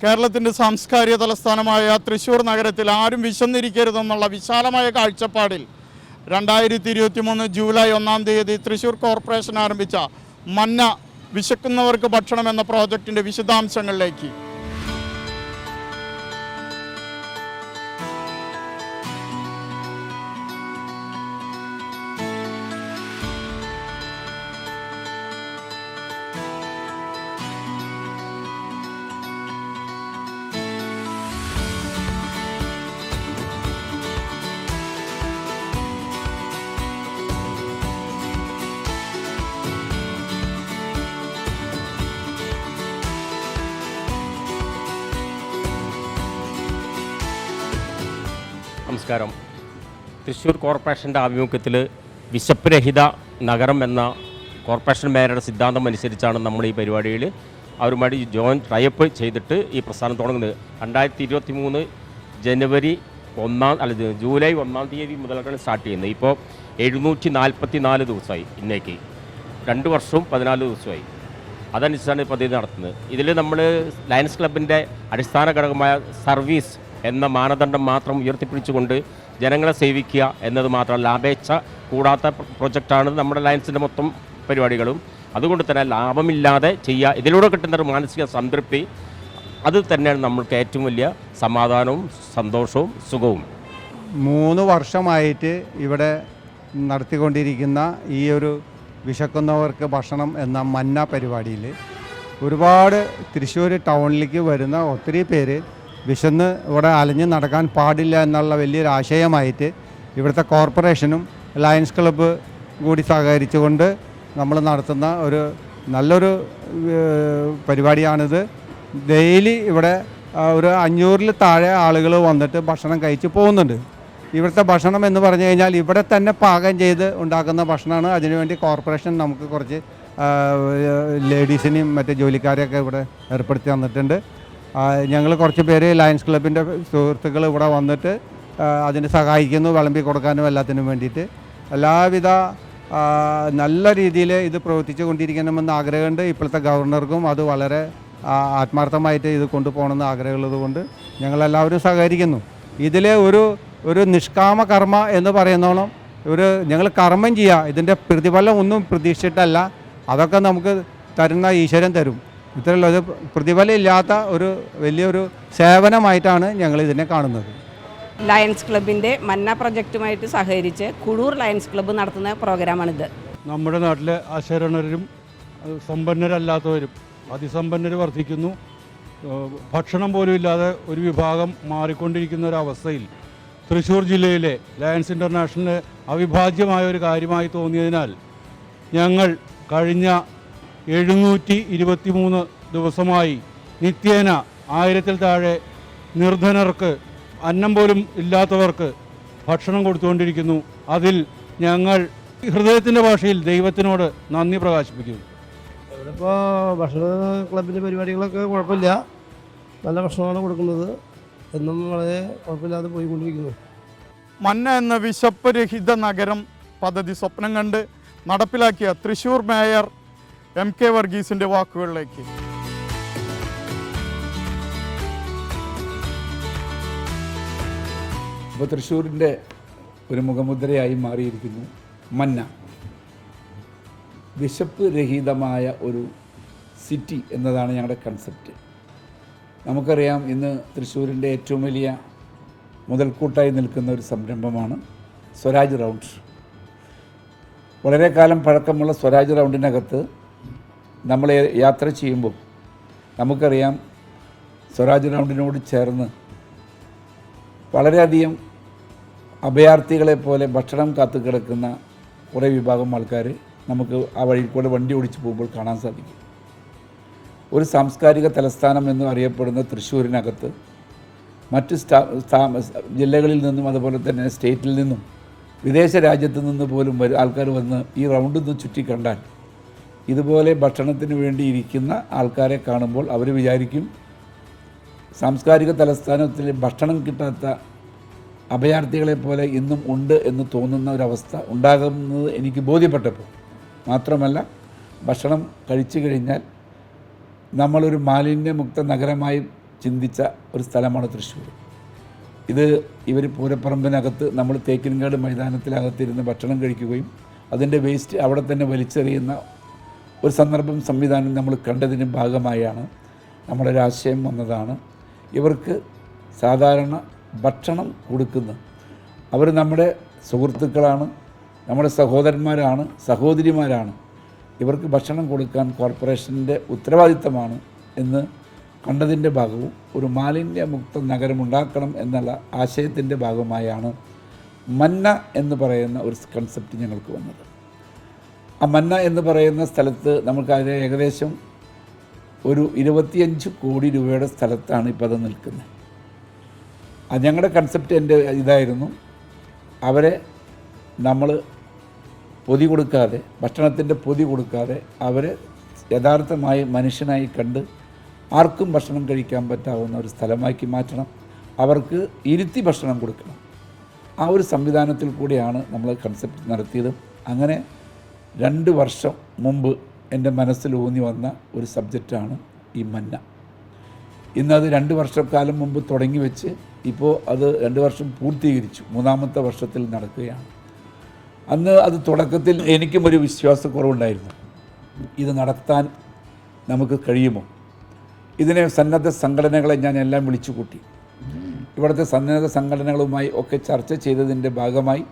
കേരളത്തിന്റെ സാംസ്കാരിക തലസ്ഥാനമായ തൃശ്ശൂർ നഗരത്തിൽ ആരും വിശന്നിരിക്കരുതെന്നുള്ള വിശാലമായ കാഴ്ചപ്പാടിൽ രണ്ടായിരത്തി ഇരുപത്തി മൂന്ന് ജൂലൈ ഒന്നാം തീയതി തൃശ്ശൂർ കോർപ്പറേഷൻ ആരംഭിച്ച മന്ന വിശക്കുന്നവർക്ക് ഭക്ഷണം എന്ന പ്രോജക്റ്റിന്റെ വിശദാംശങ്ങളിലേക്ക് നമസ്കാരം. തൃശ്ശൂർ കോർപ്പറേഷന്റെ ആഭിമുഖ്യത്തിൽ വിശപ്പുരഹിത നഗരം എന്ന കോർപ്പറേഷൻ മേയറുടെ സിദ്ധാന്തം അനുസരിച്ചാണ് നമ്മൾ ഈ പരിപാടിയിൽ അവരുമായി ജോയിൻ ടൈപ്പ് ചെയ്തിട്ട് ഈ പ്രസ്ഥാനം തുടങ്ങുന്നത്. രണ്ടായിരത്തി ഇരുപത്തി മൂന്ന് ജനുവരി ഒന്നാം അല്ല ജൂലൈ ഒന്നാം തീയതി മുതലാണ് സ്റ്റാർട്ട് ചെയ്യുന്നത്. ഇപ്പോൾ എഴുന്നൂറ്റി നാൽപ്പത്തി നാല് ദിവസമായി ഇന്നേക്ക്. രണ്ട് വർഷവും പതിനാല് ദിവസമായി. അതനുസരിച്ചാണ് പദ്ധതി നടത്തുന്നത്. ഇതിൽ നമ്മൾ ലയൻസ് ക്ലബിന്റെ അടിസ്ഥാന ഘടകമായ സർവീസ് എന്ന മാനദണ്ഡം മാത്രം ഉയർത്തിപ്പിടിച്ചുകൊണ്ട് ജനങ്ങളെ സേവിക്കുക എന്നത് മാത്രമല്ല ലാഭേച്ഛ കൂടാത്ത പ്രൊജക്റ്റാണ് നമ്മുടെ ലയൻസിന്റെ മൊത്തം പരിപാടികളും. അതുകൊണ്ട് തന്നെ ലാഭമില്ലാതെ ചെയ്യുക ഇതിലൂടെ കിട്ടുന്ന ഒരു മാനസിക സംതൃപ്തി അത് തന്നെയാണ് നമ്മൾക്ക് ഏറ്റവും വലിയ സമാധാനവും സന്തോഷവും സുഖവും. മൂന്ന് വർഷമായിട്ട് ഇവിടെ നടത്തിക്കൊണ്ടിരിക്കുന്ന ഈ ഒരു വിശക്കുന്നവർക്ക് ഭക്ഷണം എന്ന മന്ന പരിപാടിയിൽ ഒരുപാട് തൃശ്ശൂർ ടൗണിലേക്ക് വരുന്ന ഒത്തിരി പേര് വിശന്ന് ഇവിടെ അലഞ്ഞ് നടക്കാൻ പാടില്ല എന്നുള്ള വലിയൊരു ആശയമായിട്ട് ഇവിടുത്തെ കോർപ്പറേഷനും ലയൺസ് ക്ലബ്ബ് കൂടി സഹകരിച്ചുകൊണ്ട് നമ്മൾ നടത്തുന്ന ഒരു നല്ലൊരു പരിപാടിയാണിത്. ഡെയിലി ഇവിടെ ഒരു അഞ്ഞൂറിൽ താഴെ ആളുകൾ വന്നിട്ട് ഭക്ഷണം കഴിച്ച് പോകുന്നുണ്ട്. ഇവിടുത്തെ ഭക്ഷണം എന്ന് പറഞ്ഞു കഴിഞ്ഞാൽ ഇവിടെ തന്നെ പാകം ചെയ്ത് ഉണ്ടാക്കുന്ന ഭക്ഷണമാണ്. അതിനുവേണ്ടി കോർപ്പറേഷൻ നമുക്ക് കുറച്ച് ലേഡീസിനെയും മറ്റേ ജോലിക്കാരെയൊക്കെ ഇവിടെ ഏർപ്പെടുത്തി തന്നിട്ടുണ്ട്. ഞങ്ങൾ കുറച്ച് പേര് ലയൺസ് ക്ലബിന്റെ സുഹൃത്തുക്കൾ ഇവിടെ വന്നിട്ട് അതിന് സഹായിക്കുന്നു വിളമ്പി കൊടുക്കാനും എല്ലാത്തിനും വേണ്ടിയിട്ട്. എല്ലാവിധ നല്ല രീതിയിൽ ഇത് പ്രവർത്തിച്ചു കൊണ്ടിരിക്കണമെന്ന് ആഗ്രഹമുണ്ട്. ഇപ്പോഴത്തെ ഗവർണർക്കും അത് വളരെ ആത്മാർത്ഥമായിട്ട് ഇത് കൊണ്ടുപോകണമെന്ന് ആഗ്രഹമുള്ളത് കൊണ്ട് ഞങ്ങളെല്ലാവരും സഹകരിക്കുന്നു. ഇതിലെ ഒരു ഒരു നിഷ്കാമ കർമ്മ എന്ന് പറയുന്നോളം ഒരു ഞങ്ങൾ കർമ്മം ചെയ്യുക ഇതിന്റെ പ്രതിഫലം ഒന്നും പ്രതീക്ഷിച്ചിട്ടല്ല. അതൊക്കെ നമുക്ക് തരുന്ന ഈശ്വരൻ തരും. ഇത്രയുള്ള ഒരു പ്രതിഫലം ഇല്ലാത്ത ഒരു വലിയൊരു സേവനമായിട്ടാണ് ഞങ്ങൾ ഇതിനെ കാണുന്നത്. ലയൺസ് ക്ലബിന്റെ മന്ന പ്രൊജക്റ്റുമായിട്ട് സഹകരിച്ച് കുളൂർ ലയൺസ് ക്ലബ്ബ് നടത്തുന്ന പ്രോഗ്രാമാണിത്. നമ്മുടെ നാട്ടിലെ അശരണരും സമ്പന്നരല്ലാത്തവരും അതിസമ്പന്നർ വർദ്ധിക്കുന്നു. ഭക്ഷണം പോലും ഇല്ലാതെ ഒരു വിഭാഗം മാറിക്കൊണ്ടിരിക്കുന്ന ഒരവസ്ഥയിൽ അവസ്ഥയിൽ തൃശ്ശൂർ ജില്ലയിലെ ലയൺസ് ഇന്റർനാഷണലിന് അവിഭാജ്യമായ ഒരു കാര്യമായി തോന്നിയതിനാൽ ഞങ്ങൾ കഴിഞ്ഞ എഴുന്നൂറ്റി ഇരുപത്തി മൂന്ന് ദിവസമായി നിത്യേന ആയിരത്തിൽ താഴെ നിർധനർക്ക് അന്നം പോലും ഇല്ലാത്തവർക്ക് ഭക്ഷണം കൊടുത്തുകൊണ്ടിരിക്കുന്നു. അതിൽ ഞങ്ങൾ ഹൃദയത്തിന്റെ ഭാഷയിൽ ദൈവത്തിനോട് നന്ദി പ്രകാശിപ്പിക്കുന്നു. ഇവിടെപ്പോൾ ഭക്ഷണ ക്ലബിന്റെ പരിപാടികളൊക്കെ കുഴപ്പമില്ല. നല്ല ഭക്ഷണമാണ് കൊടുക്കുന്നത്. എന്നും വളരെ കുഴപ്പമില്ലാതെ പോയിക്കൊണ്ടിരിക്കുന്നു. മന്ന എന്ന വിശപ്പ് രഹിത നഗരം പദ്ധതി സ്വപ്നം കണ്ട് നടപ്പിലാക്കിയ തൃശ്ശൂർ മേയർ എം കെ വർഗീസിന്റെ വാക്കുകളിലേക്ക്. ഇപ്പോൾ ഒരു മുഖമുദ്രയായി മാറിയിരിക്കുന്നു മന്ന. വിശപ്പ് രഹിതമായ ഒരു സിറ്റി എന്നതാണ് ഞങ്ങളുടെ കൺസെപ്റ്റ് നമുക്കറിയാം ഇന്ന് തൃശ്ശൂരിന്റെ ഏറ്റവും വലിയ മുതൽക്കൂട്ടായി നിൽക്കുന്ന ഒരു സംരംഭമാണ് സ്വരാജ് റൗണ്ട്. വളരെ കാലം പഴക്കമുള്ള സ്വരാജ് റൗണ്ടിനകത്ത് നമ്മൾ യാത്ര ചെയ്യുമ്പോൾ നമുക്കറിയാം സ്വരാജ് റൗണ്ടിനോട് ചേർന്ന് വളരെയധികം അഭയാർത്ഥികളെ പോലെ ഭക്ഷണം കാത്തു കിടക്കുന്ന കുറേ വിഭാഗം ആൾക്കാർ നമുക്ക് ആ വഴിയിൽ കൂടെ വണ്ടി ഓടിച്ച് പോകുമ്പോൾ കാണാൻ സാധിക്കും. ഒരു സാംസ്കാരിക തലസ്ഥാനം എന്ന് അറിയപ്പെടുന്ന തൃശ്ശൂരിനകത്ത് മറ്റ് സ്ഥാ ജില്ലകളിൽ നിന്നും അതുപോലെ തന്നെ സ്റ്റേറ്റിൽ നിന്നും വിദേശ രാജ്യത്ത് നിന്ന് പോലും ആൾക്കാർ വന്ന് ഈ റൗണ്ടിൽ നിന്ന് ചുറ്റി കണ്ടാൽ ഇതുപോലെ ഭക്ഷണത്തിന് വേണ്ടി ഇരിക്കുന്ന ആൾക്കാരെ കാണുമ്പോൾ അവർ വിചാരിക്കും സാംസ്കാരിക തലസ്ഥാനത്തിൽ ഭക്ഷണം കിട്ടാത്ത അഭയാർത്ഥികളെ പോലെ ഇന്നും ഉണ്ട് എന്ന് തോന്നുന്ന ഒരവസ്ഥ ഉണ്ടാകുന്നത് എനിക്ക് ബോധ്യപ്പെട്ടപ്പോൾ മാത്രമല്ല ഭക്ഷണം കഴിച്ചു കഴിഞ്ഞാൽ നമ്മളൊരു മാലിന്യമുക്ത നഗരമായി ചിന്തിച്ച ഒരു സ്ഥലമാണ് തൃശ്ശൂർ. ഇത് ഇവർ പൂരപ്പറമ്പിനകത്ത് നമ്മൾ തേക്കിൻകാട് മൈതാനത്തിനകത്തിരുന്ന് ഭക്ഷണം കഴിക്കുകയും അതിന്റെ വേസ്റ്റ് അവിടെ തന്നെ വലിച്ചെറിയുന്ന ഒരു സന്ദർഭം സംവിധാനം നമ്മൾ കണ്ടതിന് ഭാഗമായാണ് ആശയം വന്നതാണ്. ഇവർക്ക് സാധാരണ ഭക്ഷണം കൊടുക്കുന്നു. അവർ നമ്മുടെ സുഹൃത്തുക്കളാണ് നമ്മുടെ സഹോദരന്മാരാണ് സഹോദരിമാരാണ്. ഇവർക്ക് ഭക്ഷണം കൊടുക്കാൻ കോർപ്പറേഷന്റെ ഉത്തരവാദിത്തമാണ് എന്ന് കണ്ടതിന്റെ ഭാഗവും ഒരു മാലിന്യമുക്ത നഗരമുണ്ടാക്കണം എന്നുള്ള ആശയത്തിന്റെ ഭാഗമായാണ് മന്ന എന്ന് പറയുന്ന ഒരു കൺസെപ്റ്റ് ഞങ്ങൾക്ക് വന്നത്. മന്ന എന്ന് പറയുന്ന സ്ഥലത്ത് നമുക്കതിന് ഏകദേശം ഒരു ഇരുപത്തിയഞ്ച് കോടി രൂപയുടെ സ്ഥലത്താണ് ഇപ്പോൾ അത് നിൽക്കുന്നത്. അത് ഞങ്ങളുടെ കൺസെപ്റ്റ് എന്റെ ഇതായിരുന്നു. അവരെ നമ്മൾ പൊതി കൊടുക്കാതെ ഭക്ഷണത്തിന്റെ പൊതി കൊടുക്കാതെ അവരെ യഥാർത്ഥമായി മനുഷ്യനായി കണ്ട് ആർക്കും ഭക്ഷണം കഴിക്കാൻ പറ്റാവുന്ന ഒരു സ്ഥലമാക്കി മാറ്റണം. അവർക്ക് ഇരുത്തി ഭക്ഷണം കൊടുക്കണം. ആ ഒരു സംവിധാനത്തിൽ കൂടിയാണ് നമ്മൾ കൺസെപ്റ്റ് നടത്തിയത്. അങ്ങനെ രണ്ട് വർഷം മുമ്പ് എന്റെ മനസ്സിൽ ഊന്നി വന്ന ഒരു സബ്ജക്റ്റാണ് ഈ മന്ന. ഇന്നത് രണ്ട് വർഷക്കാലം മുമ്പ് തുടങ്ങി വെച്ച് ഇപ്പോൾ അത് രണ്ട് വർഷം പൂർത്തീകരിച്ചു. മൂന്നാമത്തെ വർഷത്തിൽ നടക്കുകയാണ്. അന്ന് അത് തുടക്കത്തിൽ എനിക്കും ഒരു വിശ്വാസക്കുറവുണ്ടായിരുന്നു. ഇത് നടത്താൻ നമുക്ക് കഴിയുമോ? ഇതിനെ സന്നദ്ധ സംഘടനകളെ ഞാൻ എല്ലാം വിളിച്ചു കൂട്ടി ഇവിടുത്തെ സന്നദ്ധ സംഘടനകളുമായി ഒക്കെ ചർച്ച ചെയ്തതിന്റെ ഭാഗമായി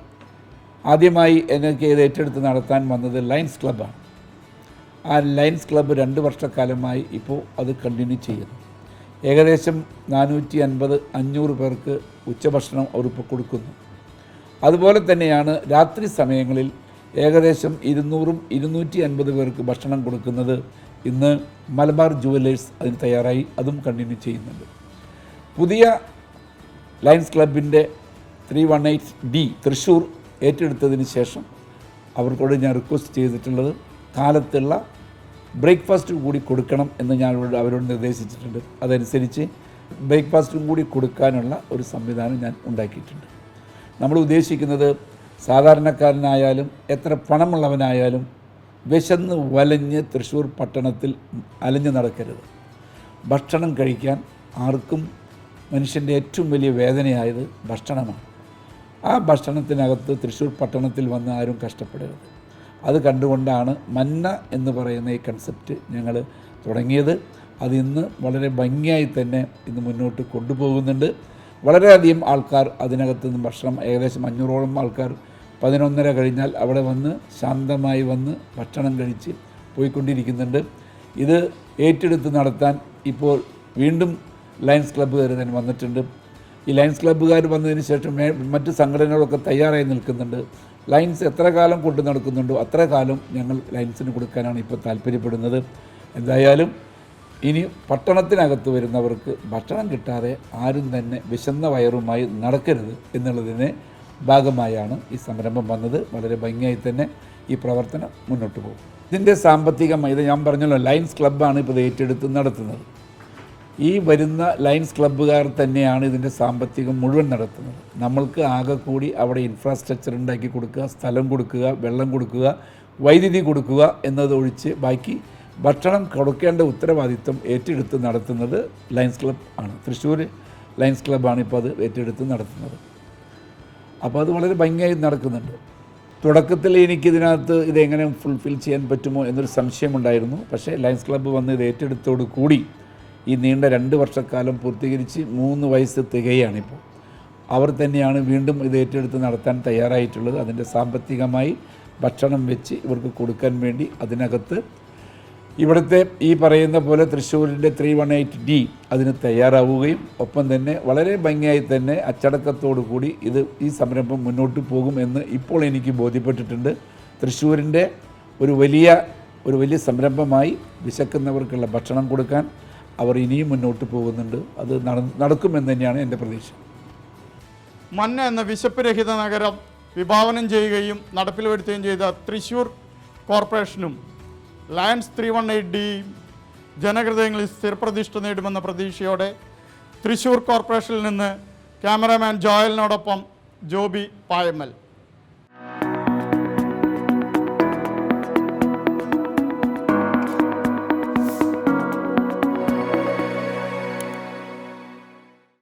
ആദ്യമായി എനിക്ക് ഇത് ഏറ്റെടുത്ത് നടത്താൻ വന്നത് ലയൻസ് ക്ലബ്ബാണ്. ആ ലയൻസ് ക്ലബ്ബ് രണ്ട് വർഷക്കാലമായി ഇപ്പോൾ അത് കണ്ടിന്യൂ ചെയ്യുന്നു. ഏകദേശം നാനൂറ്റി അൻപത് അഞ്ഞൂറ് പേർക്ക് ഉച്ചഭക്ഷണം അവരിപ്പോൾ കൊടുക്കുന്നു. അതുപോലെ തന്നെയാണ് രാത്രി സമയങ്ങളിൽ ഏകദേശം ഇരുന്നൂറും ഇരുന്നൂറ്റി അൻപത് പേർക്ക് ഭക്ഷണം കൊടുക്കുന്നത് ഇന്ന് മലബാർ ജുവലേഴ്സ് അതിന് തയ്യാറായി അതും കണ്ടിന്യൂ ചെയ്യുന്നുണ്ട്. പുതിയ ലയൻസ് ക്ലബിന്റെ three one eight D Thrissur ഏറ്റെടുത്തതിന് ശേഷം അവർക്കോട് ഞാൻ റിക്വസ്റ്റ് ചെയ്തിട്ടുള്ളത് കാലത്തുള്ള ബ്രേക്ക്ഫാസ്റ്റ് കൂടി കൊടുക്കണം എന്ന് ഞാൻ അവരോട് നിർദ്ദേശിച്ചിട്ടുണ്ട്. അതനുസരിച്ച് ബ്രേക്ക്ഫാസ്റ്റും കൂടി കൊടുക്കാനുള്ള ഒരു സംവിധാനം ഞാൻ ഉണ്ടാക്കിയിട്ടുണ്ട്. നമ്മൾ ഉദ്ദേശിക്കുന്നത് സാധാരണക്കാരനായാലും എത്ര പണമുള്ളവനായാലും വിശന്ന് വലഞ്ഞ് തൃശ്ശൂർ പട്ടണത്തിൽ അലഞ്ഞു നടക്കരുത്. ഭക്ഷണം കഴിക്കാൻ ആർക്കും മനുഷ്യന്റെ ഏറ്റവും വലിയ വേദനയായത് ഭക്ഷണമാണ്. ആ ഭക്ഷണത്തിനകത്ത് തൃശ്ശൂർ പട്ടണത്തിൽ വന്ന് ആരും കഷ്ടപ്പെടരുത്. അത് കണ്ടുകൊണ്ടാണ് മന്ന എന്ന് പറയുന്ന ഈ കൺസെപ്റ്റ് ഞങ്ങൾ തുടങ്ങിയത്. അത് ഇന്ന് വളരെ ഭംഗിയായി തന്നെ ഇന്ന് മുന്നോട്ട് കൊണ്ടുപോകുന്നുണ്ട്. വളരെയധികം ആൾക്കാർ അതിനകത്ത് നിന്ന് ഭക്ഷണം ഏകദേശം അഞ്ഞൂറോളം ആൾക്കാർ പതിനൊന്നര കഴിഞ്ഞാൽ അവിടെ വന്ന് ശാന്തമായി വന്ന് ഭക്ഷണം കഴിച്ച് പോയിക്കൊണ്ടിരിക്കുന്നുണ്ട്. ഇത് ഏറ്റെടുത്ത് നടത്താൻ ഇപ്പോൾ വീണ്ടും ലയൺസ് ക്ലബ്ബുകാർ തന്നെ വന്നിട്ടുണ്ട്. ഈ ലയൻസ് ക്ലബ്ബുകാർ വന്നതിന് ശേഷം മറ്റ് സംഘടനകളൊക്കെ തയ്യാറായി നിൽക്കുന്നുണ്ട്. ലൈൻസ് എത്ര കാലം കൊണ്ടു നടക്കുന്നുണ്ടോ അത്ര കാലം ഞങ്ങൾ ലൈൻസിന് കൊടുക്കാനാണ് ഇപ്പോൾ താല്പര്യപ്പെടുന്നത്. എന്തായാലും ഇനി പട്ടണത്തിനകത്ത് വരുന്നവർക്ക് ഭക്ഷണം കിട്ടാതെ ആരും തന്നെ വിശന്ന വയറുമായി നടക്കരുത് എന്നുള്ളതിനെ ഭാഗമായാണ് ഈ സംരംഭം വന്നത്. വളരെ ഭംഗിയായി തന്നെ ഈ പ്രവർത്തനം മുന്നോട്ട് പോകും. ഇതിന്റെ സാമ്പത്തികമായി ഇത് ഞാൻ പറഞ്ഞല്ലോ ലയൻസ് ക്ലബ്ബാണ് ഇപ്പോൾ ഏറ്റെടുത്ത് നടത്തുന്നത്. ഈ വരുന്ന ലയൻസ് ക്ലബ്ബുകാർ തന്നെയാണ് ഇതിന്റെ സാമ്പത്തികം മുഴുവൻ നടത്തുന്നത്. നമ്മൾക്ക് ആകെ കൂടി അവിടെ ഇൻഫ്രാസ്ട്രക്ചർ ഉണ്ടാക്കി കൊടുക്കുക സ്ഥലം കൊടുക്കുക വെള്ളം കൊടുക്കുക വൈദ്യുതി കൊടുക്കുക എന്നതൊഴിച്ച് ബാക്കി ഭക്ഷണം കൊടുക്കേണ്ട ഉത്തരവാദിത്വം ഏറ്റെടുത്ത് നടത്തുന്നത് ലയൻസ് ക്ലബ് ആണ്. തൃശ്ശൂർ ലയൻസ് ക്ലബ്ബാണ് ഇപ്പോൾ അത് ഏറ്റെടുത്ത് നടത്തുന്നത്. അപ്പോൾ അത് വളരെ ഭംഗിയായി നടക്കുന്നുണ്ട്. തുടക്കത്തിൽ എനിക്കിതിനകത്ത് ഇതെങ്ങനെ ഫുൾഫിൽ ചെയ്യാൻ പറ്റുമോ എന്നൊരു സംശയമുണ്ടായിരുന്നു. പക്ഷേ ലയൻസ് ക്ലബ്ബ് വന്ന് ഇത് ഏറ്റെടുത്തോടു കൂടി ഈ നീണ്ട രണ്ട് വർഷക്കാലം പൂർത്തീകരിച്ച് മൂന്ന് വയസ്സ് തികയാണിപ്പോൾ. അവർ തന്നെയാണ് വീണ്ടും ഇത് ഏറ്റെടുത്ത് നടത്താൻ തയ്യാറായിട്ടുള്ളത്. അതിന്റെ സാമ്പത്തികമായി ഭക്ഷണം വെച്ച് ഇവർക്ക് കൊടുക്കാൻ വേണ്ടി അതിനകത്ത് ഇവിടുത്തെ ഈ പറയുന്ന പോലെ തൃശ്ശൂരിന്റെ ത്രീ വൺ എയ്റ്റ് ഡി അതിന് തയ്യാറാവുകയും ഒപ്പം തന്നെ വളരെ ഭംഗിയായി തന്നെ അച്ചടക്കത്തോടു കൂടി ഇത് ഈ സംരംഭം മുന്നോട്ട് പോകും എന്ന് ഇപ്പോൾ എനിക്ക് ബോധ്യപ്പെട്ടിട്ടുണ്ട്. തൃശ്ശൂരിന്റെ ഒരു വലിയ ഒരു വലിയ സംരംഭമായി വിശക്കുന്നവർക്കുള്ള ഭക്ഷണം കൊടുക്കാൻ അവർ ഇനിയും മുന്നോട്ട് പോകുന്നുണ്ട്. അത് നട- നടക്കുമെന്ന് തന്നെയാണ് എന്റെ പ്രതീക്ഷ. മന്ന എന്ന വിശപ്പ് രഹിത നഗരം വിഭാവനം ചെയ്യുകയും നടപ്പിൽ വരുത്തുകയും ചെയ്ത തൃശ്ശൂർ കോർപ്പറേഷനും Lions three one eight D ജനഹൃദയങ്ങളിൽ സ്ഥിരപ്രതിഷ്ഠ നേടുമെന്ന പ്രതീക്ഷയോടെ തൃശ്ശൂർ കോർപ്പറേഷനിൽ നിന്ന് ക്യാമറാമാൻ ജോയലിനോടൊപ്പം ജോബി പായമ്മൽ.